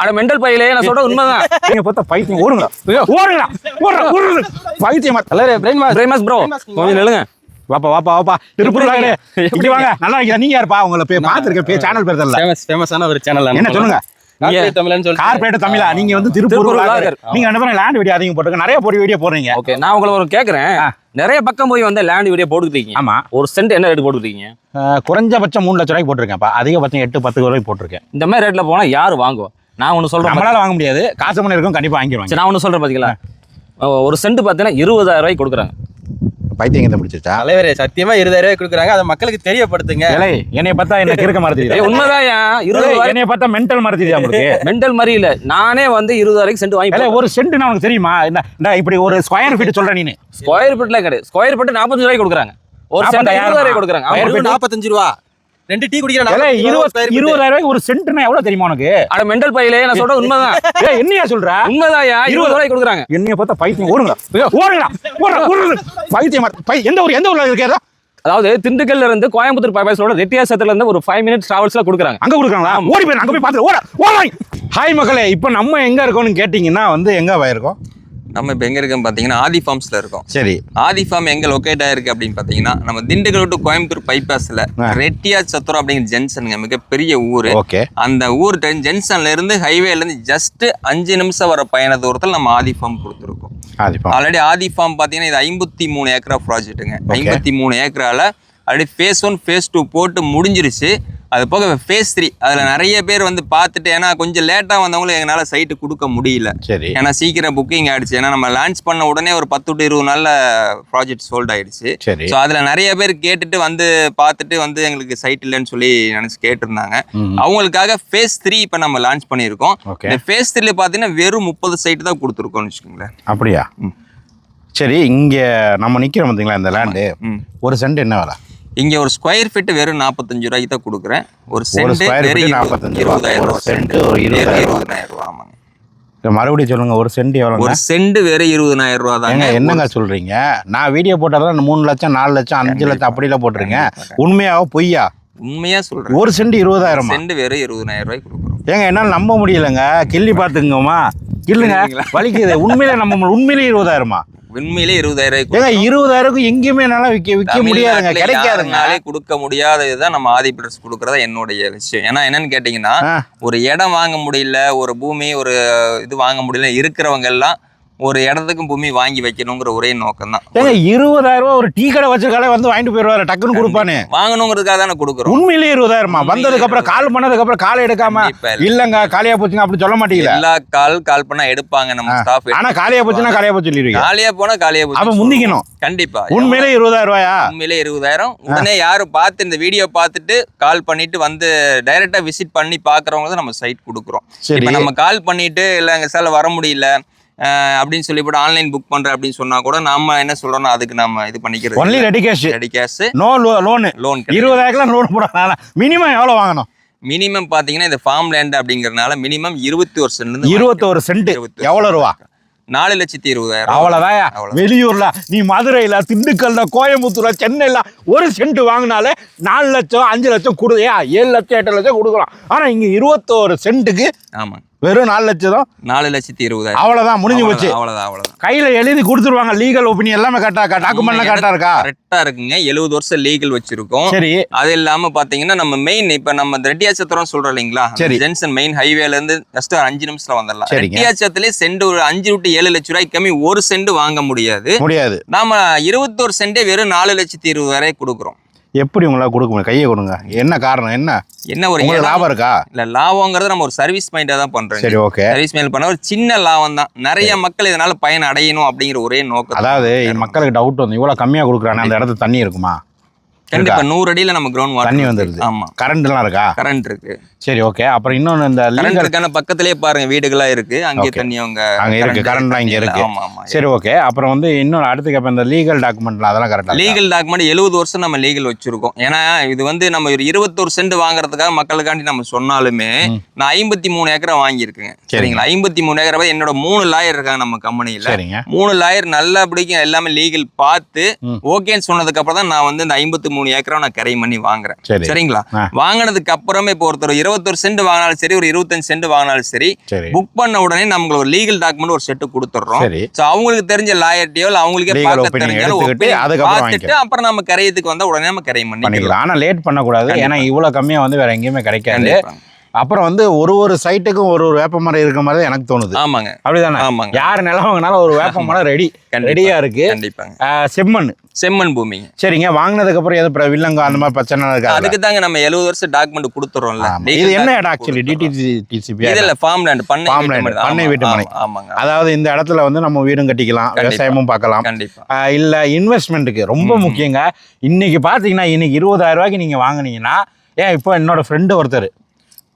அட மெண்டல் பையிலே நான் சொல்ற உண்மைதான். நீங்க பார்த்தா பைத்தியம் ஓடுங்களா ஓடுங்களா ஓடுறா ஓடுறது. பைத்தியம் தலைவரே brain mass brain mass bro கொஞ்சம் நில்லுங்க. வாப்பா வாப்பா வாப்பா. திருப்பூர் வாங்க இப்படி வாங்க. நல்லா இருக்கீங்க நீங்க யாருப்பா? உங்களை போய் பார்த்துருக்கேன். பே சேனல் பேர் தெரியல. ஃபேமஸ் ஃபேமஸான ஒரு சேனல் என்ன சொல்லுங்க? கார்பரேட் தமிழா? நீங்க வந்து திருப்பூர். நீங்க பேரும் லேண்ட் வீடியோ அதிகம் போட்டுருங்க நிறைய போடி வீடியோ போடுறீங்க. ஓகே நான் உங்களை ஒரு கேக்குறேன். நிறைய பக்கம் போய் வந்து லேண்ட் வீடியோ போட்டுக்கிட்டீங்க. ஆமா. ஒரு சென்ட் என்ன ரேட் போட்டுக்கிட்டீங்க? குறைஞ்சபட்சம் மூணு லட்ச ரூபாய்க்கு போட்டிருக்கேன்ப்பா. அதிகபட்சம் எட்டு பத்து ரூபாய்க்கு போட்டிருக்கேன். இந்த மாதிரி ரேட்ல போனா யாரு வாங்குவா? நான் ஒன்னு சொல்றேன் நம்மளால வாங்க முடியாது. காசு மணி இருக்கும் கண்டிப்பா வாங்கிடுவாங்க. நான் ஒன்னு சொல்றேன் பாத்தீங்களா? ஒரு சென்ட் பார்த்தீங்கன்னா இருபதாயிரம் ரூபாய்க்கு கொடுக்குறாங்க. பைத்தியம் எங்க பிடிச்சிருச்சா தலைவரே சத்தியமா இருபதாயிரம் ரூபாய் கொடுக்குறாங்க. அதை மக்களுக்கு தெரியப்படுத்துங்க. என்னைய பார்த்தா என்ன கிறுக்க தெரியுதா? உண்மைதான் இருபது என்னைய பார்த்தா மென்டல் மாதிரி தெரியுதா உங்களுக்கு மெண்டல் மாதிரி இல்ல. நானே வந்து இருபதாயிரம் சென்ட் வாங்கி ஒரு சென்ட் உனக்கு தெரியுமா? இந்த இப்படி ஒரு ஸ்கொயர் ஃபீட் சொல்ற நீனு. ஸ்கொயர் ஃபீட்ல கிடையாது. ஸ்கொயர் ஃபீட் நாற்பத்தஞ்சு ரூபாய்க்கு கொடுக்குறாங்க. ஒரு சென்ட் நாற்பத்தாயிரம் இருபதாயிரம் கொடுக்குறாங்க. நாற்பத்தஞ்சு ரூபா? ரெண்டு டீ குடிக்கிற ஏலே, 45 ரூபா இருபது square feet. இருபதாயிரம் ரூபாய்க்கு ஒரு சென்ட்னா எவ்வளவு தெரியுமா உனக்கு? அட மெண்டல் பையிலே நான் சொல்ற உண்மைதான். ஏய், என்னையா சொல்ற? உண்மைதான்யா இருபது ரூபாய்க்கு கொடுக்குறாங்க. என்னைய பார்த்தா பைத்தியம் ஓடுங்களா ஓடுங்களா ஓடுறது பைத்தியம் பை எந்த ஊர் எந்த ஊர்ல இருக்கேதா அதாவது திண்டுக்கல்ல இருந்து கோயம்புத்தூர் பைபாஸோட ரெட்டியாசத்துல இருந்து ஒரு ஃபைவ் மினிட்ஸ் டிராவல்ஸ்ல கொடுக்குறாங்க. அங்க கொடுக்குறாங்களா? ஓடி போய் அங்க போய் பார்த்து ஓட ஓட. ஹாய் மக்களே இப்போ நம்ம எங்க இருக்கோம்னு கேட்டிங்கன்னா வந்து எங்க போயிருக்கோம் நம்ம இப்போ எங்கே இருக்கோம் பார்த்தீங்கன்னா ஆதி ஃபார்ம்ஸில் இருக்கோம். சரி. ஆதி ஃபார்ம் எங்கே லொக்கேட் ஆயிருக்கு அப்படின்னு பார்த்தீங்கன்னா நம்ம திண்டுக்கல் டு கோயம்புத்தூர் பைபாஸில். ரெட்டியா சத்திரம் அப்படிங்கிற ஜென்சனுங்க மிகப்பெரிய ஊர். ஓகே. அந்த ஊர் ஜென்சன்ல இருந்து ஹைவேல இருந்து ஜஸ்ட் அஞ்சு நிமிஷம் வர பயண தூரத்தில் நம்ம ஆதி ஃபார்ம் கொடுத்துருக்கோம். ஆல்ரெடி ஆதி ஃபார்ம் பார்த்தீங்கன்னா இது ஐம்பத்தி மூணு ஏக்கரா ப்ராஜெக்ட்டுங்க ஐம்பத்தி மூணு ஏக்கரால already phase one phase two போட்டு முடிஞ்சிருச்சு. அது போக ஃபேஸ் த்ரீ அதில் நிறைய பேர் வந்து பார்த்துட்டு ஏன்னா கொஞ்சம் லேட்டாக வந்தவங்களும் எங்களால் சைட்டு கொடுக்க முடியல. சரி. ஏன்னா சீக்கிரம் புக்கிங் ஆயிடுச்சு. ஏன்னா நம்ம லான்ச் பண்ண உடனே ஒரு பத்து டு இருபது நாள்ல ப்ராஜெக்ட் சோல்ட் ஆயிடுச்சு. சரி. ஸோ அதில் நிறைய பேர் கேட்டுட்டு வந்து பார்த்துட்டு வந்து எங்களுக்கு சைட் இல்லைன்னு சொல்லி நினச்சி கேட்டிருந்தாங்க. அவங்களுக்காக ஃபேஸ் த்ரீ இப்போ நம்ம லான்ச் பண்ணியிருக்கோம். இந்த ஃபேஸ் த்ரீல பார்த்தீங்கன்னா வெறும் முப்பது சைட்டு தான் கொடுத்துருக்கோம்னு வச்சுக்கோங்களேன். அப்படியா. சரி இங்க நம்ம நிக்கிறோம் பார்த்தீங்களா இந்த லேண்டு ஒரு சென்ட் என்ன விலை? இங்கே ஒரு ஸ்கொயர் ஃபீட் வெறும் நாற்பத்தஞ்சு ரூபாய்க்கு தான் கொடுக்குறேன். ஒரு சென்ட் வெறும் 45 ரூபா. இருபதாயிரம் ரூபா சென்ட் ஒரு இருபதாயிரம் ரூபா. ஆமாங்க. மறுபடியும் சொல்லுங்க ஒரு சென்ட் எவ்வளோங்க? ஒரு சென்ட் வெறும் இருபதாயிரம் ரூபா தாங்க. என்னங்க சொல்றீங்க? நான் வீடியோ போட்டதெல்லாம் மூணு லட்சம் நாலு லட்சம் அஞ்சு லட்சம் அப்படிலாம் போட்டிருங்க உண்மையாவோ பொய்யா? உண்மையா சொல்றேன். ஒரு சென்ட் இருபதாயிரமா? சென்ட் வெறும் இருபதாயிரம் ரூபாய்க்கு கொடுக்குறோம். ஏங்க என்னால் நம்ப முடியலங்க. கிள்ளி பார்த்துங்கம்மா இல்லைங்க? வலிக்குது. உண்மையிலே முடியல. உண்மையிலே இருபதாயிரமா? உண்மையிலே இருபதாயிரம் இருபதாயிரம் எங்கேயுமே என்னால விற்க முடியாதுங்க கொடுக்க முடியாததுதான் நம்ம ஆதி பிரஸ் கொடுக்கறதா என்னுடைய விஷயம் ஏன்னா என்னன்னு கேட்டீங்கன்னா. ஒரு இடம் வாங்க முடியல ஒரு பூமி ஒரு இது வாங்க முடியல இருக்கிறவங்க எல்லாம் ஒரு இடத்துக்கும் பூமி வாங்கி வைக்கணுங்கிற ஒரே நோக்கம் தான் ஏங்க இருபதாயிரம் ரூபாய் ஒரு டீ கடை வச்சிருக்காலே வந்து வாங்கிட்டு போயிடுவாரு டக்குன்னு கொடுப்பானு. வாங்கணுங்கிறதுக்காக தானே கொடுக்குறோம். உண்மையிலேயே இருபதாயிரமா? வந்ததுக்கு அப்புறம் கால் பண்ணதுக்கு அப்புறம் கால் எடுக்காம. இல்லங்க காலியா போச்சுங்க அப்படி சொல்ல மாட்டீங்களா? எல்லா கால் கால் பண்ணா எடுப்பாங்க நம்ம ஸ்டாஃப் ஆனா காலியா போச்சுன்னா காலியா போச்சு சொல்லிடுவீங்க. காலியா போனா காலியா போச்சு அப்ப முந்திக்கணும். கண்டிப்பா. உண்மையிலே இருபதாயிரம் ரூபாயா உண்மையிலே இருபதாயிரம். உடனே யாரும் பார்த்து இந்த வீடியோ பார்த்துட்டு கால் பண்ணிட்டு வந்து டைரக்டா விசிட் பண்ணி பாக்குறவங்க தான் நம்ம சைட் கொடுக்குறோம். இப்போ நம்ம கால் பண்ணிட்டு இல்ல எங்க சார் வர முடியல. அப்படின்னு சொல்லி போட்டு ஆன்லைன் புக் பண்றேன் அப்படின்னு சொன்னா கூட நாம என்ன சொல்றோம்னா அதுக்கு நம்ம இது பண்ணிக்கிறது only ready cash ready cash no loan loan இருபதாயிரம் லோன் போடலாம். மினிமம் எவ்வளவு வாங்கணும்? மினிமம் பாத்தீங்கன்னா இது ஃபார்ம் லேண்ட் அப்படிங்கறதுனால மினிமம் இருபத்தி ஒரு சென்ட் இருபத்தோரு சென்ட் இருபத்தி எவ்வளவு ரூபா? நாலு லட்சத்தி இருபதாயிரம் அவ்வளவுதான். வெளியூர்ல நீ மதுரையில திண்டுக்கல்ல கோயம்புத்தூர்ல சென்னையில ஒரு சென்ட் வாங்கினாலே நாலு லட்சம் அஞ்சு லட்சம் கொடுதையா ஏழு லட்சம் எட்டு லட்சம் கொடுக்கலாம். ஆனா இங்க இருபத்தோரு சென்ட்டுக்கு ஆமா வெறும் நாலு லட்சம். நாலு லட்சத்தி இருபதாயிரம். அவ்வளவுதான் முடிஞ்சு போச்சு. அவ்வளவுதான் அவ்வளவுதான். கையில எழுதி கொடுத்துருவாங்க லீகல் ஒப்பீனியன் எல்லாமே கரெக்டா டாக்குமெண்ட்லாம் கரெக்டா இருக்கா? கரெக்டா இருக்குங்க. எழுபது வருஷம் லீகல் வச்சிருக்கோம். சரி. அது இல்லாம பாத்தீங்கன்னா நம்ம மெயின் இப்ப நம்ம ரெட்டியாச்சத்திரம் சொல்றோம் இல்லைங்களா? சரி. ஜென்சன் மெயின் ஹைவேல இருந்து ஜஸ்ட் ஒரு அஞ்சு நிமிஷத்துல வந்துடலாம். சரிங்க. ரெட்டியாச்சத்திலே சென்ட் ஒரு அஞ்சு டு ஏழு லட்ச ரூபாய்க்கு கம்மி ஒரு சென்ட் வாங்க முடியாது. முடியாது. நாம இருபத்தோரு சென்டே வெறும் நாலு லட்சத்தி இருபதாயிரம் கொடுக்குறோம். எப்படி உங்களால கொடுக்க முடியும்? கையை கொடுங்க. என்ன காரணம்? என்ன? என்ன ஒரு லாபம் இருக்கா? இல்ல லாபங்கிறது நம்ம ஒரு சர்வீஸ் மைண்டா தான் பண்றோம். சரி ஓகே சர்வீஸ் மைண்ட் பண்ண ஒரு சின்ன லாபம் தான். நிறைய மக்கள் இதனால பயன் அடையணும் அப்படிங்கிற ஒரே நோக்கம் அதாவது மக்களுக்கு டவுட் வந்து இவ்வளவு கம்மியா கொடுக்குறானே அந்த இடத்துல தண்ணி இருக்குமா? கண்டிப்பா நூறு அடியில நம்ம கிரவுண்ட் வாட்டர் தண்ணி வந்துருது. ஆமா. கரண்ட் எல்லாம் இருக்கா? கரண்ட் இருக்கு. சரி ஓகே அப்புறம் இன்னொன்னு இந்த கரண்ட் லீகல் இருக்கான பக்கத்திலேயே பாருங்க வீடுகளா இருக்கு. அங்கே Okay. தண்ணி அவங்க அங்க இருக்கு. கரண்ட்லாம் இங்க இருக்கு. ஆமா ஆமா சரி ஓகே அப்புறம் வந்து இன்னொரு அடுத்து கேட்பேன் இந்த லீகல் டாக்குமெண்ட்லாம் அதெல்லாம் கரெக்டா லீகல் டாக்குமெண்ட் எழுபது வருஷம் நம்ம லீகல் வச்சிருக்கோம். ஏன்னா இது வந்து நம்ம ஒரு இருபத்தொரு சென்ட் வாங்குறதுக்காக மக்களுக்காண்டி நம்ம சொன்னாலுமே நான் ஐம்பத்தி மூணு ஏக்கரை வாங்கியிருக்கேங்க. சரிங்களா? ஐம்பத்தி மூணு ஏக்கரை என்னோட மூணு லாயர் இருக்காங்க நம்ம கம்பெனியில மூணு லாயர் நல்லபடிக்கு எல்லாமே லீகல் பார்த்து. ஓகேன்னு சொன்னதுக்கு அப்புறம் தான் நான் வந்து இந்த ஐம்பத்தி மூணு மூணு ஏக்கரா நான் கரை பண்ணி வாங்குறேன். சரி. சரிங்களா. வாங்கினதுக்கு அப்புறமே இப்போ ஒருத்தர் இருபத்தொரு சென்ட் வாங்கினாலும் சரி ஒரு இருபத்தஞ்சு சென்ட் வாங்கினாலும் சரி புக் பண்ண உடனே நமக்கு ஒரு லீகல் டாக்குமெண்ட் ஒரு செட்டு கொடுத்துட்றோம். சரி. ஸோ அவங்களுக்கு தெரிஞ்ச லாயர்ட்டியோ இல்லை அவங்களுக்கே பார்க்க தெரிஞ்சாலும் பார்த்துட்டு அப்புறம் நம்ம கரையத்துக்கு வந்தா உடனே நம்ம கரை பண்ணிக்கலாம். பண்ணிக்கலாம். ஆனா லேட் பண்ணக்கூடாது. ஏன்னா இவ்வளவு கம்மியா வந்து வேற எங்கேயுமே கிடைக்காது. அப்புறம் வந்து ஒரு ஒரு சைட்டுக்கும் ஒரு ஒரு வேப்ப மரம் இருக்க மாதிரி தான் எனக்கு தோணுது. ஆமாங்க. அப்படிதானே? ஆமாங்க. யார் நிலம் வாங்கினாலும் ஒரு வேப்ப மரம் ரெடி. ரெடியா இருக்கு. கண்டிப்பாங்க. செம்மண். செம்மண் பூமிங்க சரிங்க வாங்கினதுக்கு அப்புறம் எது பிர- வில்லங்க அந்த மாதிரி பிரச்சனை இருக்காது அதுக்கு தாங்க நம்ம எழுபது வருஷம் டாக்குமெண்ட் கொடுத்துறோம்ல. இது என்ன இடம் ஆக்சுவலி டிடிசி டிசிபி இது இல்ல ஃபார்ம் லேண்ட் பண்ணை land, மனை. பண்ணை வீட்டு மனை. ஆமா, ஆமாங்க. அதாவது இந்த இடத்துல வந்து நம்ம வீடும் கட்டிக்கலாம். விவசாயமும் பார்க்கலாம். கண்டிப்பா. இல்ல இன்வெஸ்ட்மெண்ட்டுக்கு ரொம்ப முக்கியங்க. இன்னைக்கு பாத்தீங்கன்னா இன்னைக்கு இருபதாயிரம் ரூபாய்க்கு நீங்க வாங்குனீங்கன்னா ஏன் இப்போ என்னோட ஃப்ரெண்டு ஒருத்தர்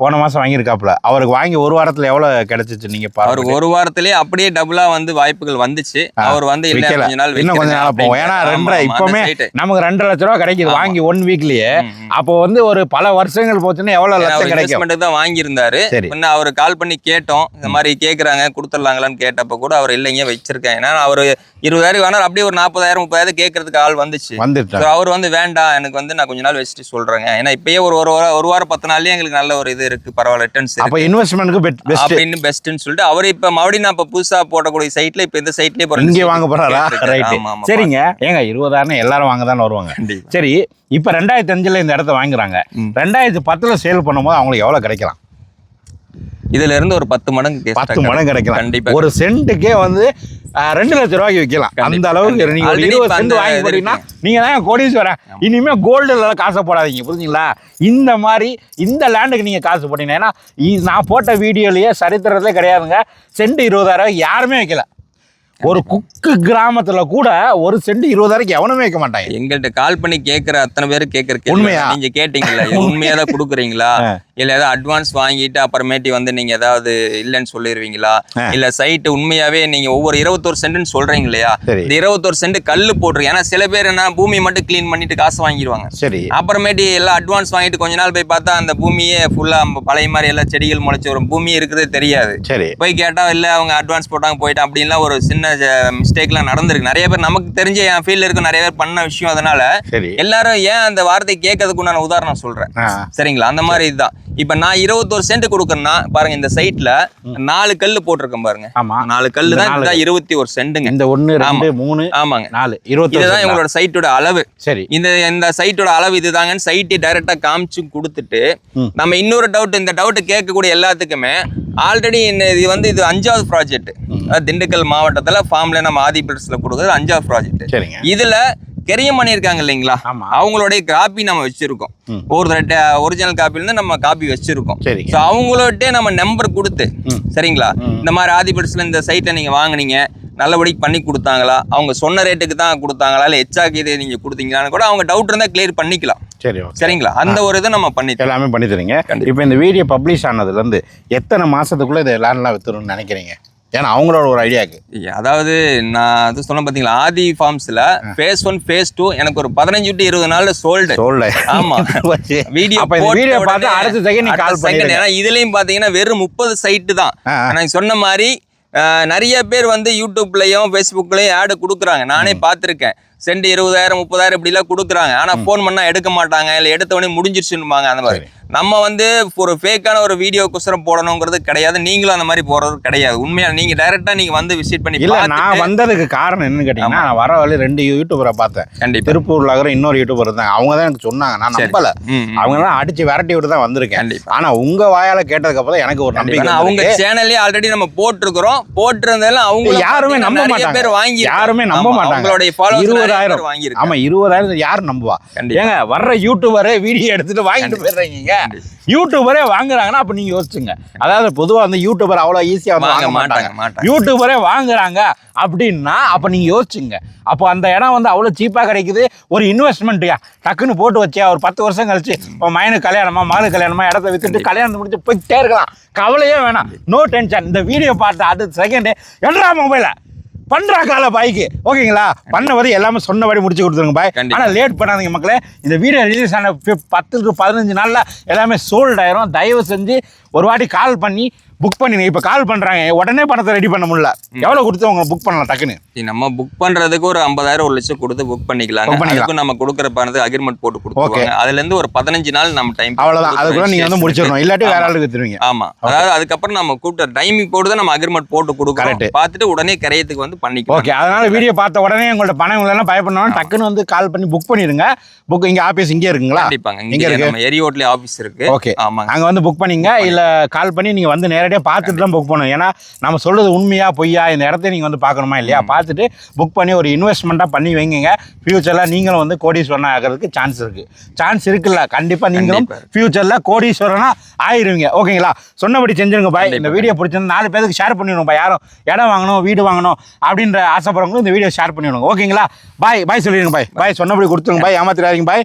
போன மாசம் வாங்கியிருக்காப்புல. அவருக்கு வாங்கி ஒரு வாரத்துல எவ்வளவு கிடைச்சிச்சு நீங்க அவருக்கு ஒரு வாரத்திலேயே அப்படியே டபுளா வந்து வாய்ப்புகள் வந்துச்சு. அவர் வந்து. கொஞ்ச நாள் இன்னும் கொஞ்ச நாள் போகும். ஏன்னா. ரெண்டரை இப்பவுமே. நமக்கு ரெண்டரை லட்ச ரூபா கிடைக்குது. வாங்கி ஒன் வீக்லயே. அப்போ வந்து ஒரு பல வருஷங்கள் போச்சுன்னா எவ்வளவு ஏன்னா லட்சம் அவர் கிடைக்கும்? தான் வாங்கியிருந்தாரு. முன்ன அவர் கால் பண்ணி கேட்டோம். இந்த மாதிரி கேக்குறாங்க கொடுத்துடலாங்களான்னு கேட்டப்ப கூட அவர் இல்லைங்க வச்சிருக்கேன். ஏன்னா அவர் இருபதாயிரம் வேணாலும் அப்படியே ஒரு நாற்பதாயிரம் முப்பதாயிரம் கேட்கறதுக்கு ஆள் வந்துச்சு. வந்துட்டேன் So அவர் வந்து வேண்டாம் எனக்கு வந்து நான் கொஞ்ச நாள் வச்சுட்டு சொல்றேங்க. ஏன்னா இப்பயே ஒரு ஒரு வாரம் பத்து நாள்லயே எங்களுக்கு நல்ல ஒரு இது இருக்கு பரவாயில்ல ரிட்டர்ன்ஸ் அப்ப இன்வெஸ்ட்மெண்ட்டுக்கு பெஸ்ட் அப்படின்னு பெஸ்ட்னு சொல்லிட்டு அவர் இப்ப மறுபடியும் நான் இப்ப புதுசா போடக்கூடிய சைட்ல இப்ப இந்த சைட்லயே போற இங்கே வாங்க போறாரா ரைட் சரிங்க. ஏங்க இருபதாயிரம் எல்லாரும் வாங்க தானே வருவாங்க. சரி இப்போ ரெண்டாயிரத்தி அஞ்சுல இந்த இடத்த வாங்குறாங்க. ரெண்டாயிரத்தி பத்துல சேல் பண்ணும்போது அவங்களுக்கு எவ்வளவு கிடைக்கலாம்? இதுல இருந்து ஒரு பத்து மடங்கு பத்து மடங்கு கிடைக்கலாம். கண்டிப்பா ஒரு சென்ட்டுக்கே வந்து ரெண்டு லட்ச ரூபாய்க்கு விற்கலாம் அந்த அளவுக்கு. நீங்க ஒரு இருபது சென்ட் வாங்கி போட்டீங்கன்னா நீங்க தான் கோடீஸ்வரன். இனிமே கோல்டுல காசை போடாதீங்க புரிஞ்சுங்களா? இந்த மாதிரி இந்த லேண்டுக்கு நீங்க காசு போட்டீங்கன்னா நான் போட்ட வீடியோலயே சரித்திரத்திலே கிடையாதுங்க. சென்ட் இருபதாயிரம் யாருமே வைக்கல. ஒரு குக்கு கிராமத்துல கூட ஒரு சென்ட் இருபதாயிரம் எவனுமே வைக்க மாட்டாங்க. எங்கள்கிட்ட கால் பண்ணி கேக்குற அத்தனை பேர் கேள்வி உண்மையா? நீங்க கேட்டீங்கல்ல. இது உண்மையா? தான் குடுக்குறீங்களா? இல்ல ஏதாவது அட்வான்ஸ் வாங்கிட்டு அப்புறமேட்டி வந்து நீங்க ஏதாவது இல்லைன்னு சொல்லிடுவீங்களா இல்ல சைட் உண்மையாவே நீங்க ஒவ்வொரு இருபத்தோரு சென்ட்னு சொல்றீங்க இல்லையா இந்த இருபத்தோரு சென்ட் கல்லு போட்டிருக்கு ஏன்னா சில பேர் என்ன பூமி மட்டும் க்ளீன் பண்ணிட்டு காசு வாங்கிடுவாங்க சரி. அப்புறமேட்டி எல்லாம் அட்வான்ஸ் வாங்கிட்டு கொஞ்ச நாள் போய் பார்த்தா அந்த பூமியே ஃபுல்லா பழைய மாதிரி எல்லாம் செடிகள் முளைச்சு வரும். பூமி இருக்கிறதே தெரியாது. சரி. போய் கேட்டா இல்ல அவங்க அட்வான்ஸ் போட்டாங்க போயிட்டான் அப்படின்லாம் ஒரு சின்ன மிஸ்டேக்லாம் நடந்திருக்கு. நிறைய பேர் நமக்கு தெரிஞ்ச என் ஃபீல்ட்ல இருக்க நிறைய பேர் பண்ண விஷயம் அதனால எல்லாரும் ஏன் அந்த வார்த்தை கேட்கறதுக்கு நான் உதாரணம் சொல்றேன். சரிங்களா? அந்த மாதிரி இதுதான். இப்ப நான் இருபத்தோரு சென்ட் கொடுக்கறேன்னா பாருங்க இந்த சைட்ல நாலு கல்லு போட்டிருக்கேன் பாருங்க. ஆமா. நாலு கல்லு இந்த தான் இருபத்தி ஒரு சென்ட்டுங்க இந்த ஒண்ணு ரெண்டு மூணு ஆமாங்க. நாலு இருபத்தி இதுதான் இவங்களோட சைட்டோட அளவு. சரி. இந்த இந்த சைட்டோட அளவு இதுதாங்கன்னு சைட்டை டைரக்டா காமிச்சு கொடுத்துட்டு. நம்ம இன்னொரு டவுட் இந்த டவுட் கேட்கக்கூடிய எல்லாத்துக்குமே ஆல்ரெடி இது வந்து இது அஞ்சாவது ப்ராஜெக்ட் திண்டுக்கல் மாவட்டத்துல ஃபார்ம்ல நம்ம ஆதிபிளஸ்ல கொடுக்குறது அஞ்சாவது ப்ராஜெக்ட் சரிங்க. இதுல கெரியம் பண்ணியிருக்காங்க இல்லைங்களா. அவங்களுடைய காப்பி நம்ம வச்சிருக்கோம். ஒரு ஒரிஜினல் காப்பில இருந்து நம்ம காப்பி வச்சிருக்கோம். ஸோ அவங்களோட்டே நம்ம நம்பர் கொடுத்து. சரிங்களா. இந்த மாதிரி ஆதிபட்ஸ்ல இந்த சைட்ல நீங்க வாங்குனீங்க நல்லபடி பண்ணி கொடுத்தாங்களா? அவங்க சொன்ன ரேட்டுக்கு தான் கொடுத்தாங்களா? இல்லை எச்சாக்கு இது நீங்க கொடுத்தீங்களான்னு கூட அவங்க டவுட் இருந்தா கிளியர் பண்ணிக்கலாம். சரி சரிங்களா? அந்த ஒரு இதை நம்ம பண்ணி. எல்லாமே பண்ணி தரீங்க. இப்போ இந்த வீடியோ பப்ளிஷ் ஆனதுலேருந்து எத்தனை மாசத்துக்குள்ள இதை லேண்ட்லாம் வித்துருன்னு நினைக்கிறீங்க? ஏன்னா அவங்களோட ஒரு ஐடியாக்கு அதாவது நான் அது சொன்ன பாத்தீங்களா ஆதி ஃபார்ம்ஸ்ல ஃபேஸ் ஒன் ஃபேஸ் டூ எனக்கு ஒரு பதினஞ்சு டு இருபது நாள்ல சோல்டு சோல்ல ஆமா. வீடியோ வீடியோ பார்த்து அடுத்த செகண்ட் கால் பண்ணிடுங்க ஏன்னா இதுலயும் பாத்தீங்கன்னா வெறும் முப்பது சைட்டு தான். நான் சொன்ன மாதிரி நிறைய பேர் வந்து யூடியூப்லயும் ஃபேஸ்புக்லயும் ஆடு கொடுக்குறாங்க. நானே பார்த்துருக்கேன். சென்ட் இருபதாயிரம் முப்பதாயிரம் இப்படிலாம் கொடுக்குறாங்க. ஆனா ஃபோன் பண்ணா எடுக்க மாட்டாங்க. இல்ல எடுத்த உடனே முடிஞ்சிருச்சுன்னுவாங்க அந்த மாதிரி. நம்ம வந்து ஒரு ஃபேக்கான ஒரு வீடியோ குசரம் போடணுங்கிறது கிடையாது நீங்களும் அந்த மாதிரி போறது கிடையாது உண்மையா நீங்க டைரக்டா நீங்க வந்து விசிட் பண்ணி இல்ல நான் வந்ததுக்கு காரணம் என்னன்னு கேட்டீங்கன்னா நான் வர வழி ரெண்டு யூடியூபரை பார்த்தேன் கண்டிப்பா திருப்பூர்ல இருக்கிற இன்னொரு யூடியூபர் இருந்தாங்க அவங்க தான் எனக்கு சொன்னாங்க நான். நம்பல. அவங்க தான் அடிச்சு விரட்டி விட்டு தான் வந்திருக்கேன். ஆனா உங்க வாயால கேட்டதுக்கு அப்புறம் எனக்கு ஒரு நம்பிக்கை அவங்க. சேனல்லே ஆல்ரெடி நம்ம போட்டிருக்கிறோம் போட்டிருந்தாலும் அவங்க யாருமே நம்ப மாட்டாங்க. பேர் வாங்கி யாருமே நம்ப மாட்டாங்க. அவங்களுடைய நிறைய இருபதாயிரம். வாங்கி ஆமா இருபதாயிரம் யார் நம்புவா. ஏங்க வர்ற யூடியூபரே வீடியோ எடுத்துட்டு வாங்கிட்டு போயிடுறீங்க யூடியூபரே வாங்குறாங்கன்னா அப்ப நீங்க யோசிச்சுங்க. அதாவது பொதுவா வந்து யூடியூபர் அவ்வளவு ஈஸியா வந்து வாங்க மாட்டாங்க. யூடியூபரே வாங்குறாங்க அப்படின்னா அப்ப நீங்க யோசிச்சுங்க. அப்போ அந்த இடம் வந்து அவ்வளோ சீப்பாக கிடைக்குது. ஒரு இன்வெஸ்ட்மெண்ட்யா டக்குன்னு போட்டு வச்சியா? ஒரு பத்து வருஷம் கழிச்சு மயனுக்கு கல்யாணமா மகளுக்கு கல்யாணமா இடத்த வித்துட்டு கல்யாணம் முடிச்சு போயிட்டே இருக்கலாம். கவலையே வேணாம். நோ டென்ஷன் இந்த வீடியோ பார்த்து அடுத்த செகண்டு என்றா மொபைலை பண்றா கால பாய்க்கு. ஓகேங்களா? பண்ணபடி எல்லாமே சொன்னபடி முடிச்சு கொடுத்துருங்க பாய். ஆனால் லேட் பண்ணாதீங்க மக்களே. இந்த வீடியோ ரிலீஸ் ஆன பத்து டு பதினஞ்சு நாளில் எல்லாமே சோல்ட் ஆயிரும். தயவு செஞ்சு ஒரு வாட்டி கால் பண்ணி புக் பண்ணி இப்போ கால் பண்ணுறாங்க உடனே பணத்தை ரெடி பண்ண முடியல. எவ்வளோ கொடுத்து அவங்க புக் பண்ணலாம் டக்குன்னு? நம்ம புக் பண்றதுக்கு ஒரு ஐம்பதாயிரம் ஒரு லட்சம் கொடுத்து புக் பண்ணிக்கலாம். அதுக்கும் நம்ம கொடுக்குற பணத்துக்கு அக்ரிமெண்ட் போட்டு கொடுத்துருவாங்க. அதுல இருந்து ஒரு பதினஞ்சு நாள் நம்ம டைம் அவ்வளோதான் அதுக்குள்ள நீங்கள் வந்து முடிச்சிடணும். இல்லாட்டி வேற ஆளுக்கு வித்துருவீங்க. ஆமா. அதாவது அதுக்கப்புறம் நம்ம கூட்ட டைமிங் போட்டு தான் நம்ம அக்ரிமெண்ட் போட்டு கொடுக்குறோம். பார்த்துட்டு உடனே கரையத்துக்கு வந்து பண்ணிக்கலாம். ஓகே அதனால வீடியோ பார்த்த உடனே உங்கள்ட்ட பணம் இல்லைன்னா பயப்படணும் டக்குன்னு வந்து கால் பண்ணி புக் பண்ணிடுங்க புக் இங்கே ஆஃபீஸ் இங்கே இருக்குங்களா? கண்டிப்பாங்க. இங்க இருக்கு? நம்ம எரியோட்ல ஆபீஸ் இருக்கு. ஓகே ஆமாங்க. அங்கே வந்து புக் பண்ணீங்க. இல்லை கால் பண்ணி நீங்கள் வந்து நேரடியாக பார்த்துட்டு தான் புக் பண்ணணும். ஏன்னா நம்ம சொல்றது உண்மையா பொய்யா இந்த இடத்த நீங்கள் வந்து பார்க்கணுமா இல்லையா? பார்த்துட்டு புக் பண்ணி ஒரு இன்வெஸ்ட்மெண்ட்டாக பண்ணி வைங்க ஃபியூச்சரில் நீங்களும் வந்து கோடீஸ்வரன் ஆகிறதுக்கு சான்ஸ் இருக்குது சான்ஸ் இருக்குல்ல. கண்டிப்பாக நீங்களும். ஃபியூச்சரில் கோடீஸ்வரனா ஆயிருவீங்க. ஓகேங்களா? சொன்னபடி செஞ்சிருங்க பாய். இந்த. வீடியோ பிடிச்சிருந்தா நாலு பேருக்கு ஷேர் பண்ணிவிடுங்க பாய். யாரும் இடம் வாங்கணும் வீடு வாங்கணும் அப்படின்ற ஆசைப்படுறவங்களும் இந்த வீடியோ ஷேர் பண்ணிவிடுங்க ஓகேங்களா? பாய். பாய் சொல்லிடுங்க பாய். பாய். சொன்னபடி கொடுத்துருங்க பாய். ஏமாத்திராதீங்க பாய்.